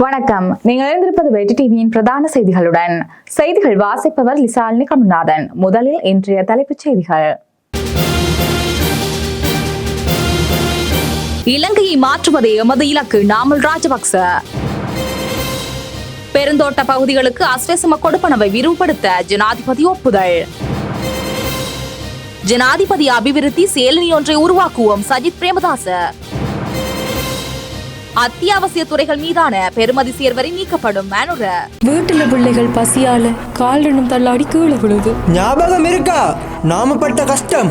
வணக்கம். நீங்கள் எழுந்திருப்பது வெற்றி டிவியின் பிரதான செய்திகளுடன். செய்திகள் வாசிப்பவர் லிசாலினி கமல்நாதன் முதலில் இன்றைய தலைப்புச் செய்திகள். இலங்கையை மாற்றுவதே எமது இலக்கு நாமல் ராஜபக்ச. பெருந்தோட்ட பகுதிகளுக்கு அஸ்வசம கொடுப்பனவை விரிவுபடுத்த ஜனாதிபதி ஒப்புதல். ஜனாதிபதி அபிவிருத்தி செயலணி ஒன்றை உருவாக்குவோம் சஜித் பிரேமதாச. அத்தியாவசிய துறைகள் மீதான பெறுமதி சேர்வரை நீக்கப்படும் மேனுர. வீட்டுல பிள்ளைகள் பசியால காலினும் தள்ளாடி கீழே விழுது. ஞாபகம் இருக்கா? நாம பட்ட கஷ்டம்.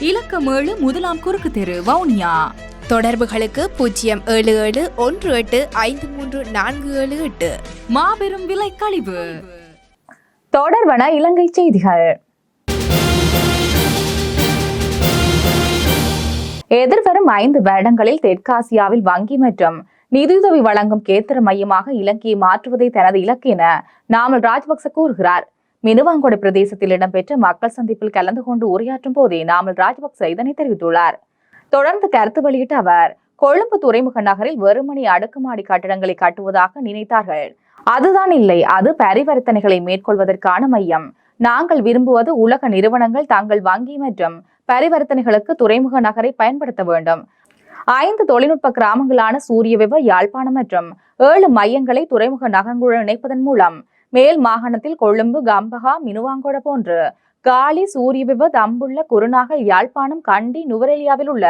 இலக்கம் ஏழு முதலாம் குறுக்கு தெரு வவுனியா. தொடர்புகளுக்கு பூஜ்ஜியம் ஏழு ஏழு ஒன்று எட்டு ஐந்து மூன்று நான்கு ஏழு எட்டு. மாபெரும் விலை கழிவு. தொடர்வன இலங்கை செய்திகள். எதிர்வரும் ஐந்து வருடங்களில் தெற்காசியாவில் வங்கி மற்றும் நிதியுதவி வழங்கும் கேத்திர மையமாக இலங்கையை மாற்றுவதே தனது இலக்கு என நாமல் ராஜபக்ச கூறுகிறார். மினுவாங்கொடை பிரதேசத்தில் இடம்பெற்ற மக்கள் சந்திப்பில் கலந்து கொண்டு உரையாற்றும் போதே நாமல் ராஜபக்ச இதனை தெரிவித்துள்ளார். தொடர்ந்து கருத்து வெளியிட்ட அவர் கொழும்பு துறைமுக நகரில் வெறுமனே அடுக்குமாடி கட்டடங்களை கட்டுவதாக நினைத்தார்கள். அதுதான் இல்லை அது பரிவர்த்தனைகளை மேற்கொள்வதற்கான மையம். நாங்கள் விரும்புவது உலக நிறுவனங்கள் தங்கள் வங்கி மற்றும் பரிவர்த்தனைகளுக்கு துறைமுக நகரை பயன்படுத்த வேண்டும். ஐந்து தொழில்நுட்ப கிராமங்களான சூரியவிவ யாழ்ப்பாணம் மற்றும் ஏழு மையங்களை துறைமுக நகரங்களுடன் இணைப்பதன் மூலம் மேல் மாகாணத்தில் கொழும்பு கம்பகா மினுவாங்கோட போன்று காலி சூரியவிவ தம்புள்ள குருநாகல் யாழ்ப்பாணம் கண்டி நுவரெலியாவில் உள்ள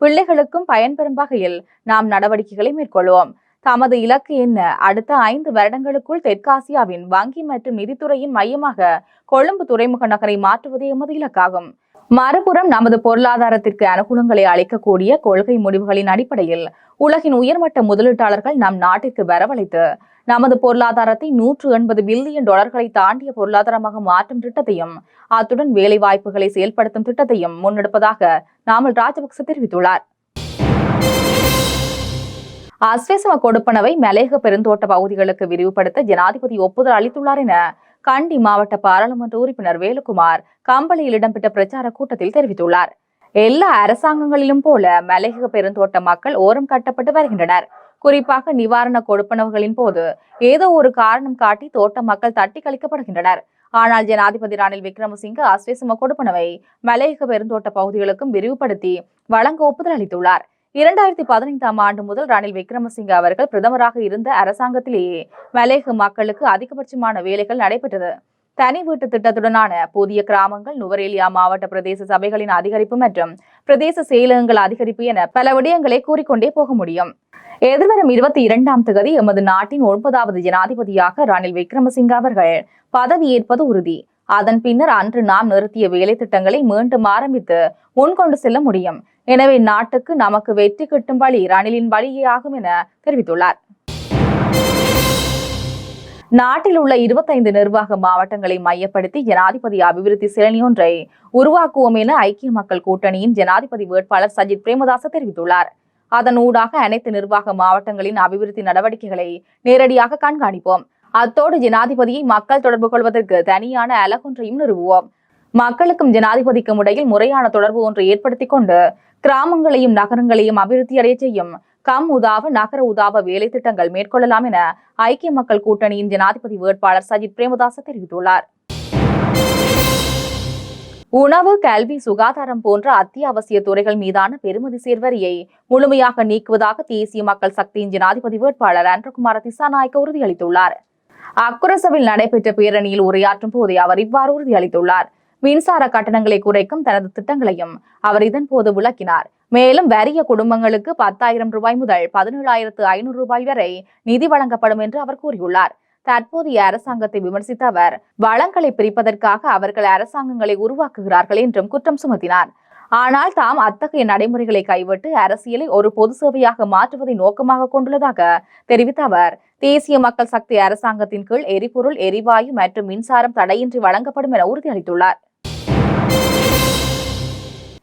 பிள்ளைகளுக்கும் பயன்பெறும் வகையில் நாம் நடவடிக்கைகளை மேற்கொள்வோம். தமது இலக்கு என்ன? அடுத்த ஐந்து வருடங்களுக்குள் தெற்காசியாவின் வங்கி மற்றும் நிதித்துறையின் மையமாக கொழும்பு துறைமுக நகரை மாற்றுவதே எமது இலக்காகும். மறுபுறம் நமது பொருளாதாரத்திற்கு அனுகூலங்களை அளிக்கக்கூடிய கொள்கை முடிவுகளின் அடிப்படையில் உலகின் உயர்மட்ட முதலீட்டாளர்கள் நம் நாட்டிற்கு வரவழைத்து நமது பொருளாதாரத்தை நூற்று எண்பது பில்லியன் டாலர்களை தாண்டிய பொருளாதாரமாக மாற்றும் திட்டத்தையும் அத்துடன் வேலை வாய்ப்புகளை செயல்படுத்தும் திட்டத்தையும் முன்னெடுப்பதாக நாமல் ராஜபக்ச தெரிவித்துள்ளார். அஸ்வசம கொடுப்பனவை மலேக பெருந்தோட்ட பகுதிகளுக்கு விரிவுபடுத்த ஜனாதிபதி ஒப்புதல் அளித்துள்ளார் என கண்டி மாவட்ட பாராளுமன்ற உறுப்பினர் வேலுக்குமார் கம்பளியில் இடம்பெற்ற பிரச்சார கூட்டத்தில் தெரிவித்துள்ளார். எல்லா அரசாங்கங்களிலும் போல மலேக பெருந்தோட்ட மக்கள் ஓரம் கட்டப்பட்டு வருகின்றனர். குறிப்பாக நிவாரண கொடுப்பனவுகளின் போது ஏதோ ஒரு காரணம் காட்டி தோட்ட மக்கள் தட்டி கழிக்கப்படுகின்றனர். ஆனால் ஜனாதிபதி ரணில் விக்ரமசிங்க அஸ்வசம கொடுப்பனவை மலையக பெருந்தோட்ட பகுதிகளுக்கும் விரிவுபடுத்தி வழங்க ஒப்புதல் அளித்துள்ளார். இரண்டாயிரத்தி பதினைந்தாம் ஆண்டு முதல் ரணில் விக்ரமசிங்க அவர்கள் பிரதமராக இருந்த அரசாங்கத்திலேயே மலையக மக்களுக்கு அதிகபட்சமான வேலைகள் நடைபெற்றது. தனி வீட்டு திட்டத்துடனான புதிய கிராமங்கள் நுவரேலியா மாவட்ட பிரதேச சபைகளின் அதிகரிப்பு மற்றும் பிரதேச செயலகங்கள் அதிகரிப்பு என பல விடயங்களை கூறிக்கொண்டே போக முடியும். எதிர்வரும் இருபத்தி இரண்டாம் தேதி எமது நாட்டின் ஒன்பதாவது ஜனாதிபதியாக ரணில் விக்ரமசிங்க அவர்கள் பதவியேற்பது உறுதி. அதன் பின்னர் அன்று நாம் நிறுத்திய வேலை திட்டங்களை மீண்டும் ஆரம்பித்து முன்கொண்டு செல்ல முடியும். எனவே நாட்டுக்கு நமக்கு வெற்றி கிட்டும் வழி ரணிலின் வழியே ஆகும் என தெரிவித்துள்ளார். நாட்டில் உள்ள இருபத்தைந்து நிர்வாக மாவட்டங்களை மையப்படுத்தி ஜனாதிபதி அபிவிருத்தி செயலி ஒன்றை உருவாக்குவோம் என ஐக்கிய மக்கள் கூட்டணியின் ஜனாதிபதி வேட்பாளர் சஜித் பிரேமதாச தெரிவித்துள்ளார். அதன் ஊடாக அனைத்து நிர்வாக மாவட்டங்களின் அபிவிருத்தி நடவடிக்கைகளை நேரடியாக கண்காணிப்போம். அத்தோடு ஜனாதிபதியை மக்கள் தொடர்பு கொள்வதற்கு தனியான அலகொன்றையும் நிறுவுவோம். மக்களுக்கும் ஜனாதிபதிக்கும் இடையில் முறையான தொடர்பு ஒன்றை ஏற்படுத்திக் கொண்டு கிராமங்களையும் நகரங்களையும் அபிவிருத்தி அடைய செய்யும் கம் உதாவ நகர உதாவ வேலை திட்டங்கள் மேற்கொள்ளலாம் என ஐக்கிய மக்கள் கூட்டணியின் ஜனாதிபதி வேட்பாளர் சஜித் பிரேமதாச தெரிவித்துள்ளார். உணவு கல்வி சுகாதாரம் போன்ற அத்தியாவசிய துறைகள் மீதான பெறுமதி சேர்வரியை முழுமையாக நீக்குவதாக தேசிய மக்கள் சக்தியின் ஜனாதிபதி வேட்பாளர் அன்றகுமார திசாநாயக்க உறுதியளித்துள்ளார். அக்குரசவில் நடைபெற்ற பேரணியில் உரையாற்றும் போதே அவர் இவ்வாறு உறுதியளித்துள்ளார். மின்சார கட்டணங்களை குறைக்கும் தனது திட்டங்களையும் அவர் இதன் போது விளக்கினார். மேலும் வறிய குடும்பங்களுக்கு பத்தாயிரம் ரூபாய் முதல் பதினேழாயிரத்து ஐநூறு ரூபாய் வரை நிதி வழங்கப்படும் என்று அவர் கூறியுள்ளார். தற்போதைய அரசாங்கத்தை விமர்சித்த அவர் வளங்களை பிரிப்பதற்காக அவர்கள் அரசாங்கங்களை உருவாக்குகிறார்கள் என்றும் குற்றம் சுமத்தினார். ஆனால் தாம் அத்தகைய நடைமுறைகளை கைவிட்டு அரசியலை ஒரு பொது சேவையாக மாற்றுவதை நோக்கமாக கொண்டுள்ளதாக தெரிவித்த அவர் தேசிய மக்கள் சக்தி அரசாங்கத்தின் கீழ் எரிபொருள் எரிவாயு மற்றும் மின்சாரம் தடையின்றி வழங்கப்படும் என உறுதியளித்துள்ளார்.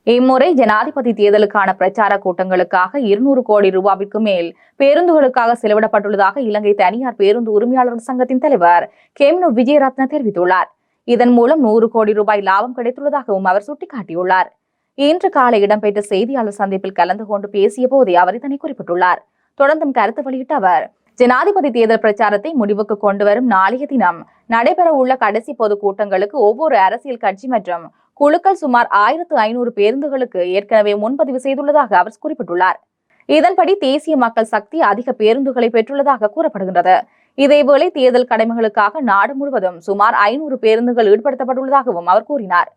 இம்முறை ஜனாதிபதி தேர்தலுக்கான பிரச்சார கூட்டங்களுக்காக இருநூறு கோடி ரூபாவிற்கு மேல் பேருந்துகளுக்காக செலவிடப்பட்டுள்ளதாக இலங்கை தனியார் பேருந்து உரிமையாளர்கள் சங்கத்தின் தலைவர் கேம்னு விஜயரத்ன தெரிவித்துள்ளார். இதன் மூலம் நூறு கோடி ரூபாய் லாபம் கிடைத்துள்ளதாகவும் அவர் சுட்டிக்காட்டியுள்ளார். இன்று காலை இடம்பெற்ற செய்தியாளர் சந்திப்பில் கலந்து கொண்டு பேசிய போதே அவர் இதனை குறிப்பிட்டுள்ளார். தொடர்ந்தும் கருத்து வெளியிட்ட அவர் ஜனாதிபதி தேர்தல் பிரச்சாரத்தை முடிவுக்கு கொண்டு வரும் நாளைய தினம் நடைபெற உள்ள கடைசி பொது கூட்டங்களுக்கு ஒவ்வொரு அரசியல் கட்சி மற்றும் குழுக்கள் சுமார் ஆயிரத்து ஐநூறு பேருந்துகளுக்கு ஏற்கனவே முன்பதிவு செய்துள்ளதாக அவர் குறிப்பிட்டுள்ளார். இதன்படி தேசிய மக்கள் சக்தி அதிக பேருந்துகளை பெற்றுள்ளதாக கூறப்படுகின்றது. இதேவேளை தேர்தல் கடமைகளுக்காக நாடு முழுவதும் சுமார் ஐநூறு பேருந்துகள் ஈடுபடுத்தப்பட்டுள்ளதாகவும் அவர் கூறினார்.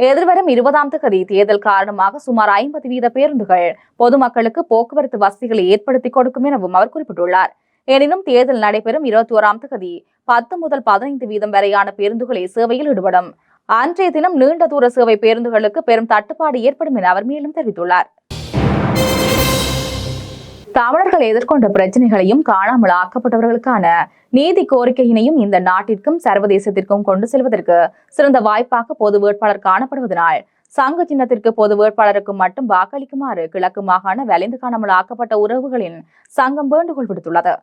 எதிர்வரும் இருபதாம் தேதி தேர்தல் காரணமாக சுமார் ஐம்பது வீத பேருந்துகள் பொதுமக்களுக்கு போக்குவரத்து வசதிகளை ஏற்படுத்தி கொடுக்கும் எனவும் அவர் குறிப்பிட்டுள்ளார். எனினும் தேர்தல் நடைபெறும் இருபத்தி ஓராம் தேதி பத்து முதல் பதினைந்து வீதம் வரையான பேருந்துகளே சேவையில் ஈடுபடும். அன்றைய தினம் நீண்ட தூர சேவை பேருந்துகளுக்கு பெரும் தட்டுப்பாடு ஏற்படும் என அவர் மேலும் தெரிவித்துள்ளார். தமிழர்கள் எதிர்கொண்ட பிரச்சனைகளையும் காணாமல் ஆக்கப்பட்டவர்களுக்கான நீதி கோரிக்கையினையும் இந்த நாட்டிற்கும் சர்வதேசத்திற்கும் கொண்டு செல்வதற்கு சிறந்த வாய்ப்பாக பொது வேட்பாளர் காணப்படுவதனால் சங்க சின்னத்திற்கு பொது வேட்பாளருக்கு மட்டும் வாக்களிக்குமாறு கிழக்கு மாகாண வலிந்து காணாமல் ஆக்கப்பட்ட உறவுகளின் சங்கம் வேண்டுகோள் விடுத்துள்ளது.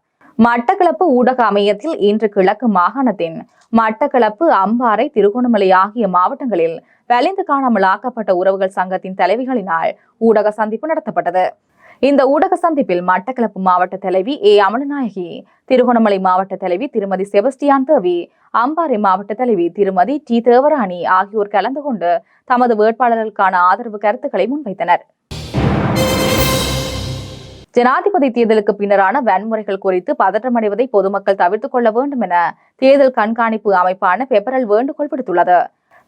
மட்டக்களப்பு ஊடக அமையத்தில் இன்று கிழக்கு மாகாணத்தின் மட்டக்களப்பு அம்பாறை திருகோணமலை ஆகிய மாவட்டங்களில் வலிந்து காணாமல் ஆக்கப்பட்ட உறவுகள் சங்கத்தின் தலைவிகளினால் ஊடக சந்திப்பு நடத்தப்பட்டது. இந்த ஊடக சந்திப்பில் மட்டக்களப்பு மாவட்ட தலைவி ஏ. அமலநாயகி திருகோணமலை மாவட்ட தலைவி திருமதி செபஸ்டியான் தேவி அம்பாறை மாவட்ட தலைவி திருமதி டி. தேவராணி ஆகியோர் கலந்து கொண்டு தமது வேட்பாளர்களுக்கான ஆதரவு கருத்துக்களை முன்வைத்தனர். ஜனாதிபதி தேர்தலுக்கு பின்னரான வன்முறைகள் குறித்து பதற்றமடைவதை பொதுமக்கள் தவிர்த்துக் கொள்ள வேண்டும் என தேர்தல் கண்காணிப்பு அமைப்பான பெப்பரல் வேண்டுகோள் விடுத்துள்ளது.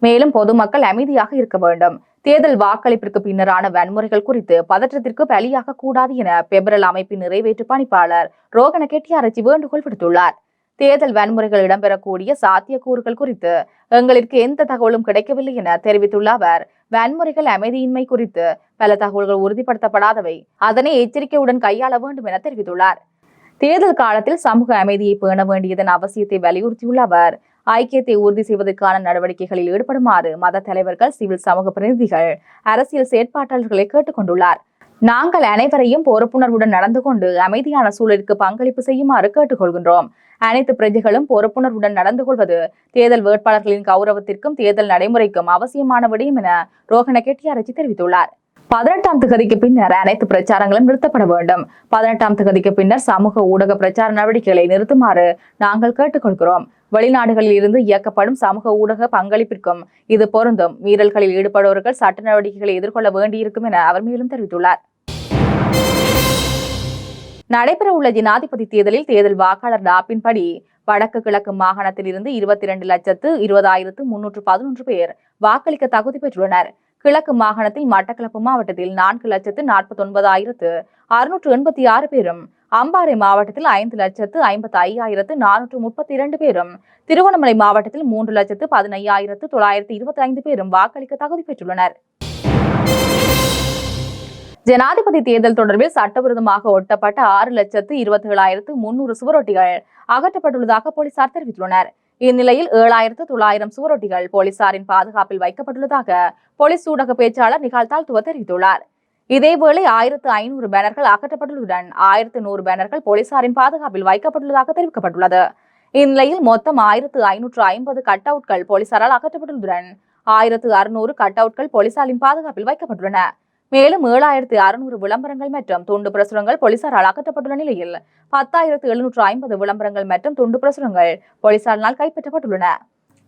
மேலும் பொதுமக்கள் அமைதியாக இருக்க வேண்டும். தேர்தல் வாக்களிப்பிற்கு பின்னரான வன்முறைகள் குறித்து பதற்றத்திற்கு பலியாக கூடாது என பெபரல் அமைப்பின் நிறைவேற்று பணிப்பாளர் ரோகண கெட்டியாரச்சி வேண்டுகோள் விடுத்துள்ளார். தேர்தல் வன்முறைகள் இடம்பெறக்கூடிய சாத்தியக்கூறுகள் குறித்து எங்களுக்கு எந்த தகவலும் கிடைக்கவில்லை என தெரிவித்துள்ள அவர் வன்முறைகள் அமைதியின்மை குறித்து பல தகவல்கள் உறுதிப்படுத்தப்படாதவை. அதனை எச்சரிக்கையுடன் கையாள வேண்டும் என தெரிவித்துள்ளார். தேர்தல் காலத்தில் சமூக அமைதியை பேண வேண்டியதன் அவசியத்தை வலியுறுத்தியுள்ள அவர் ஐக்கியத்தை உறுதி செய்வதற்கான நடவடிக்கைகளில் ஈடுபடுமாறு மத தலைவர்கள் சிவில் சமூக பிரதிநிதிகள் அரசியல் செயற்பாட்டாளர்களை கேட்டுக்கொண்டுள்ளார் நாங்கள் அனைவரையும் பொறுப்புணர்வுடன் நடந்து கொண்டு அமைதியான சூழலுக்கு பங்களிப்பு செய்யுமாறு கேட்டுக்கொள்கின்றோம் அனைத்து பிரஜைகளும் பொறுப்புணர்வுடன் நடந்து கொள்வது தேர்தல் வேட்பாளர்களின் கௌரவத்திற்கும் தேர்தல் நடைமுறைக்கும் அவசியமான விடயம் என ரோஹன கெட்டியாரச்சி தெரிவித்துள்ளார். பதினெட்டாம் தேதிக்கு பின்னர் அனைத்து பிரச்சாரங்களும் நிறுத்தப்பட வேண்டும். பதினெட்டாம் தேதிக்கு பின்னர் சமூக ஊடக பிரச்சார நடவடிக்கைகளை நிறுத்துமாறு நாங்கள் கேட்டுக்கொள்கிறோம். வெளிநாடுகளில் இருந்து இயக்கப்படும் சமூக ஊடக பங்களிப்பிற்கும் இது பொருந்தும். மீறல்களில் ஈடுபடுபவர்கள் சட்ட நடவடிக்கைகளை எதிர்கொள்ள வேண்டியிருக்கும் என அவர் மேலும் தெரிவித்துள்ளார். நடைபெறவுள்ள ஜனாதிபதி தேர்தலில் தேர்தல் வாக்காளர் டாப்பின்படி வடக்கு கிழக்கு மாகாணத்தில் இருந்து இருபத்தி இரண்டு லட்சத்து இருபதாயிரத்து முன்னூற்று பதினொன்று பேர் வாக்களிக்க தகுதி பெற்றுள்ளனர். கிழக்கு மாகாணத்தில் மட்டக்களப்பு மாவட்டத்தில் நான்கு லட்சத்து நாற்பத்தி ஒன்பதாயிரத்து அறுநூற்று எண்பத்தி ஆறு பேரும் அம்பாறை மாவட்டத்தில் ஐந்து லட்சத்து ஐம்பத்தி ஐயாயிரத்து நானூற்று முப்பத்தி இரண்டு பேரும் திருவண்ணாமலை மாவட்டத்தில் மூன்று லட்சத்து பதினையாயிரத்து தொள்ளாயிரத்து இருபத்தி ஐந்து பேரும் வாக்களிக்க தகுதி பெற்றுள்ளனர். ஜனாதிபதி தேர்தல் தொடர்பில் சட்டவிரோதமாக ஒட்டப்பட்ட ஆறு லட்சத்து இருபத்தி ஏழாயிரத்து முன்னூறு சுவரொட்டிகள் அகற்றப்பட்டுள்ளதாக போலீசார் தெரிவித்துள்ளனர். இந்நிலையில் ஏழாயிரத்து தொள்ளாயிரம் சுவரொட்டிகள் போலீசாரின் பாதுகாப்பில் வைக்கப்பட்டுள்ளதாக போலீஸ் ஊடக பேச்சாளர் நிகால் தெரிவித்துள்ளார். இதேவேளை ஆயிரத்து ஐநூறு பேனர்கள் அகற்றப்பட்டுள்ளதுடன் ஆயிரத்து நூறு பேனர்கள் போலீசாரின் பாதுகாப்பில் வைக்கப்பட்டுள்ளதாக தெரிவிக்கப்பட்டுள்ளது. இந்நிலையில் மொத்தம் ஆயிரத்து ஐநூற்று ஐம்பது கட் அவுட்கள் போலீசாரால் அகற்றப்பட்டுள்ளதுடன் ஆயிரத்து அறுநூறு கட் அவுட்கள் போலீசாரின் பாதுகாப்பில் வைக்கப்பட்டுள்ளன. மேலும் ஏழாயிரத்து அறுநூறு விளம்பரங்கள் மற்றும் துண்டு பிரசுரங்கள் போலீசாரால் அகற்றப்பட்டுள்ள நிலையில் பத்தாயிரத்து எழுநூற்று ஐம்பது விளம்பரங்கள் மற்றும் துண்டு பிரசுரங்கள் போலீசாரினால் கைப்பற்றப்பட்டுள்ளன.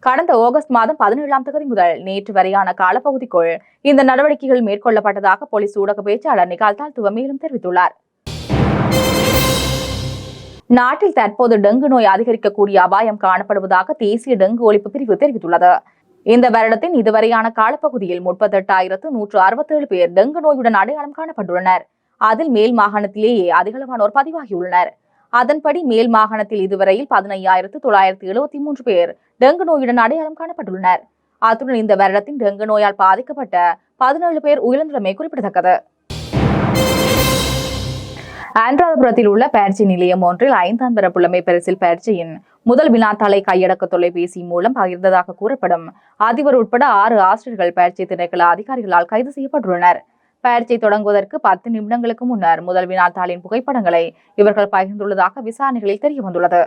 கடந்த ஆகஸ்ட் மாதம் பதினேழாம் தேதி முதல் நேற்று வரையான காலப்பகுதிக்குள் இந்த நடவடிக்கைகள் மேற்கொள்ளப்பட்டதாக போலீஸ் ஊடக பேச்சாளர் நிகால் தாழ்த்துவ மேலும் தெரிவித்துள்ளார். நாட்டில் தற்போது டெங்கு நோய் அதிகரிக்கக்கூடிய அபாயம் காணப்படுவதாக தேசிய டெங்கு ஒழிப்பு பிரிவு தெரிவித்துள்ளது. இந்த வருடத்தின் இதுவரையான காலப்பகுதியில் முப்பத்தெட்டாயிரத்து நூற்று அறுபத்தேழு பேர் டெங்கு நோயுடன் அடையாளம் காணப்பட்டுள்ளனர். அதில் மேல் மாகாணத்திலேயே அதிகளவானோர் பதிவாகியுள்ளனர். அதன்படி மேல் மாகாணத்தில் இதுவரையில் பதினையாயிரத்து தொள்ளாயிரத்து எழுபத்தி மூன்று பேர் டெங்கு நோயுடன் அடையாளம் காணப்பட்டுள்ளனர். அத்துடன் இந்த வருடத்தின் டெங்கு நோயால் பாதிக்கப்பட்ட பதினேழு பேர் உயிரிழந்துள்ளமை குறிப்பிடத்தக்கது. ஆந்திராபுரத்தில் உள்ள பயிற்சி நிலையம் ஒன்றில் ஐந்தாம் பிறப்புள்ளமை பரிசில் பயிற்சியின் முதல் வினாத்தாளை கையடக்க தொலைபேசி மூலம் பகிர்ந்ததாக கூறப்படும். அதிபர் உட்பட ஆறு ஆசிரியர்கள் பயிற்சி திணைக்கள அதிகாரிகளால் கைது செய்யப்பட்டுள்ளனர். பயிற்சி தொடங்குவதற்கு பத்து நிமிடங்களுக்கு முன்னர் முதல் வினாத்தாளின் புகைப்படங்களை இவர்கள் பகிர்ந்துள்ளதாக விசாரணைகளில் தெரிய வந்துள்ளது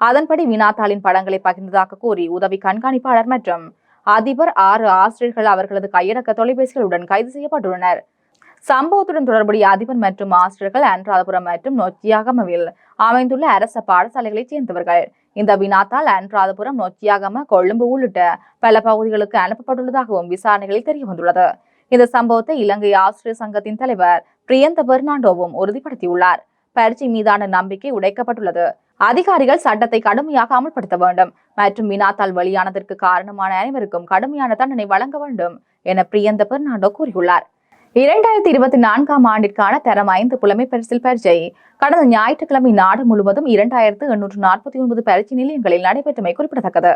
அதன்படி வினாத்தாளின் படங்களை பகிர்ந்ததாக கூறி உதவி கண்காணிப்பாளர் மற்றும் அதிபர் ஆறு ஆசிரியர்கள் அவர்களது கையடக்க தொலைபேசிகளுடன் கைது செய்யப்பட்டுள்ளனர். சம்பவத்துடன் தொடர்புடைய அதிபர் மற்றும் ஆசிரியர்கள் அன்றாதபுரம் மற்றும் நொச்சியாகமவில் அமைந்துள்ள அரச பாடசாலைகளைச் சேர்ந்தவர்கள். இந்த வினாத்தால் அன்றாதபுரம் நொச்சியாகம கொழும்பு உள்ளிட்ட பல பகுதிகளுக்கு அனுப்பப்பட்டுள்ளதாகவும் விசாரணைகளில் தெரிய வந்துள்ளது இந்த சம்பவத்தை இலங்கை ஆசிரியர் சங்கத்தின் தலைவர் பிரியந்த பெர்னாண்டோவும் உறுதிப்படுத்தியுள்ளார். பயிற்சி மீதான நம்பிக்கை உடைக்கப்பட்டுள்ளது. அதிகாரிகள் சட்டத்தை கடுமையாக அமல்படுத்த வேண்டும். மற்றும் வினாத்தால் வெளியானதற்கு காரணமான அனைவருக்கும் கடுமையான தண்டனை வழங்க வேண்டும் என பிரியந்த பெர்னாண்டோ கூறியுள்ளார். இரண்டாயிரத்தி இருபத்தி நான்காம் ஆண்டிற்கான தரம் ஐந்து புலமை பரிசில் பரீட்சை கடந்த ஞாயிற்றுக்கிழமை நாடு முழுவதும் இரண்டாயிரத்து எண்ணூற்று நாற்பத்தி ஒன்பது பரீட்சை நிலையங்களில் நடைபெற்றமை குறிப்பிடத்தக்கது.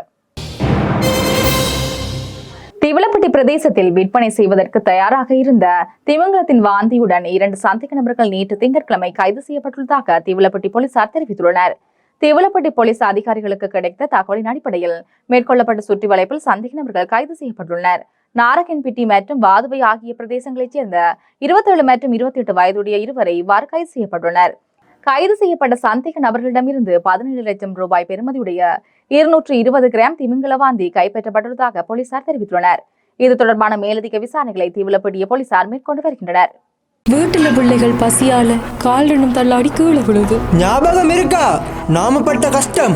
திவலப்பட்டி பிரதேசத்தில் விற்பனை செய்வதற்கு தயாராக இருந்த திமிங்கலத்தின் வாந்தியுடன் இரண்டு சந்தேக நபர்கள் நேற்று திங்கட்கிழமை கைது செய்யப்பட்டுள்ளதாக திவலப்பட்டி போலீசார் தெரிவித்துள்ளனர். திவலப்பட்டி போலீஸ் அதிகாரிகளுக்கு கிடைத்த தகவலின் அடிப்படையில் மேற்கொள்ளப்பட்ட சுற்றி வளைப்பில் சந்தேக நபர்கள் கைது செய்யப்பட்டுள்ளனர். நாரகன்பட்டி மற்றும் வாதுவை ஆகிய பிரதேசங்களைச் சேர்ந்த இருபத்தேழு மற்றும் இருபத்தி எட்டு வயதுடைய இருவரை இவ்வாறு கைது செய்யப்பட்டுள்ளனர். கைது செய்யப்பட்ட சந்தேக நபர்களிடமிருந்து பதினேழு லட்சம் ரூபாய் பெறுமதியுடைய இருநூற்று இருபது கிராம் திமிங்கலவாந்தி கைப்பற்றப்பட்டுள்ளதாக போலீசார் தெரிவித்துள்ளனர். இது தொடர்பான மேலதிக விசாரணைகளை தீவிரப்படிய போலீசார் மேற்கொண்டு வருகின்றனர். வீட்டுல பிள்ளைகள் பசியால கால் ரெண்டும் தள்ளாடி கீழே விழுது. ஞாபகம் இருக்கா? நாம பட்ட கஷ்டம்.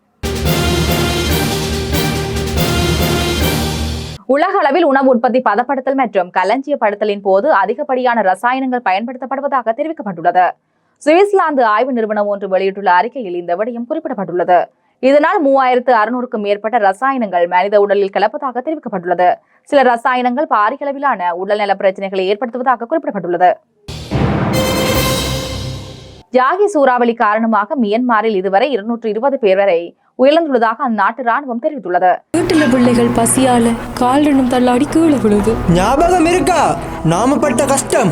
உலக அளவில் உணவு உற்பத்தி பதப்படுத்தல் மற்றும் களஞ்சியப்படுத்தலின் போது அதிகப்படியான ரசாயனங்கள் பயன்படுத்தப்படுவதாக தெரிவிக்கப்பட்டுள்ளது. சுவிட்சர்லாந்து ஆய்வு நிறுவனம் ஒன்று வெளியிட்டுள்ள அறிக்கையில் இந்த விடயம் குறிப்பிடப்பட்டுள்ளது. இதனால் மூவாயிரத்து அறுநூறுக்கும் மேற்பட்ட ரசாயனங்கள் மனித உடலில் கலப்பதாக தெரிவிக்கப்பட்டுள்ளது. சில ரசாயனங்கள் பாரிய அளவிலான உடல்நல பிரச்சனைகளை ஏற்படுத்துவதாக குறிப்பிடப்பட்டுள்ளது. யாகி சூறாவளி காரணமாக மியன்மாரில் இதுவரை இருநூற்று இருபது பேர் வரை உயிரிழந்துள்ளதாக அந்நாட்டு ராணுவம் தெரிவித்துள்ளது. வீட்டுல பிள்ளைகள் பசியால காலிடணும் தள்ளாடி கீழே விழுது. ஞாபகம் இருக்கா? நாம பட்ட கஷ்டம்.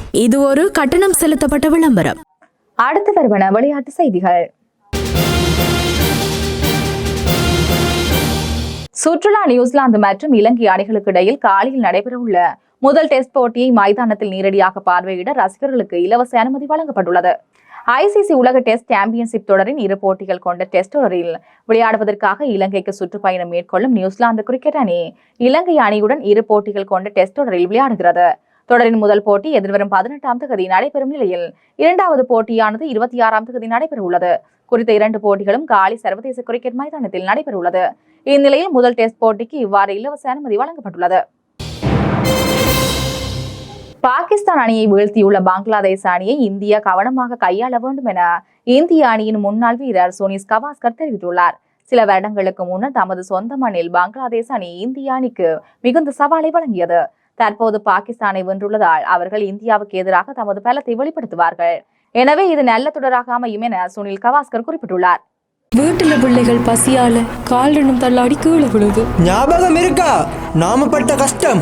இது ஒரு கட்டணம் செலுத்தப்பட்ட விளம்பரம். அடுத்து வருவன விளையாட்டு செய்திகள். சுற்றுலா நியூசிலாந்து மற்றும் இலங்கை அணிகளுக்கு இடையில் காலையில் நடைபெறவுள்ள முதல் டெஸ்ட் போட்டியை மைதானத்தில் நேரடியாக பார்வையிட ரசிகர்களுக்கு இலவச அனுமதி வழங்கப்பட்டுள்ளது. ஐசிசி உலக டெஸ்ட் சாம்பியன்ஷிப் தொடரின் இரு போட்டிகள் கொண்ட டெஸ்ட் தொடரில் விளையாடுவதற்காக இலங்கைக்கு சுற்றுப்பயணம் மேற்கொள்ளும் நியூசிலாந்து கிரிக்கெட் அணி இலங்கை அணியுடன் இரு போட்டிகள் கொண்ட டெஸ்ட் தொடரில் விளையாடுகிறது. தொடரின் முதல் போட்டி எதிர்வரும் பதினெட்டாம் தேதி நடைபெறும் நிலையில் இரண்டாவது போட்டியானது இருபத்தி ஆறாம் தேதி நடைபெறவுள்ளது. குறித்த இரண்டு போட்டிகளும் காலி சர்வதேச கிரிக்கெட் மைதானத்தில் நடைபெறவுள்ளது. இந்நிலையில் முதல் டெஸ்ட் போட்டிக்கு இவ்வாறு இலவச அனுமதி வழங்கப்பட்டுள்ளது. பாகிஸ்தான் அணியை வீழ்த்தியுள்ள பங்களாதேஷ் அணியை இந்தியா கவனமாக கையாள வேண்டும் என இந்திய அணியின் முன்னாள் வீரர் சோனிஸ் கவாஸ்கர் தெரிவித்துள்ளார். சில வருடங்களுக்கு முன்னர் தமது சொந்த மண்ணில் பங்களாதேஷ் அணி இந்திய அணிக்கு மிகுந்த சவாலை வழங்கியது. தற்போது பாகிஸ்தானை வென்றுள்ளதால் அவர்கள் இந்தியாவுக்கு எதிராக தமது பலத்தை வெளிப்படுத்துவார்கள். எனவே இது நல்ல தொடராக அமையும் என சுனில் கவாஸ்கர் குறிப்பிட்டுள்ளார். வீட்டுல பிள்ளைகள் பசியால காலிடணும் தள்ளாடி கீழே விழுது. ஞாபகம் இருக்கா? நாம பட்ட கஷ்டம்.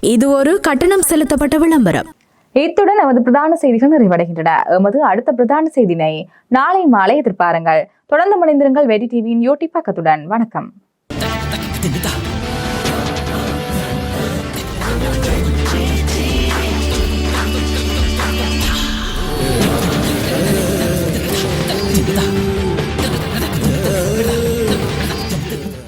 இது ஒரு கட்டணம் செலுத்தப்பட்ட விளம்பரம். இத்துடன் நமது பிரதான செய்திகள் நிறைவடைகின்றன. எமது அடுத்த பிரதான செய்தினை நாளை மாலை எதிர்பாருங்கள். தொடர்ந்து முனைந்திருங்கள் வெடி டிவியின் யூடியூப் பக்கத்துடன். வணக்கம்.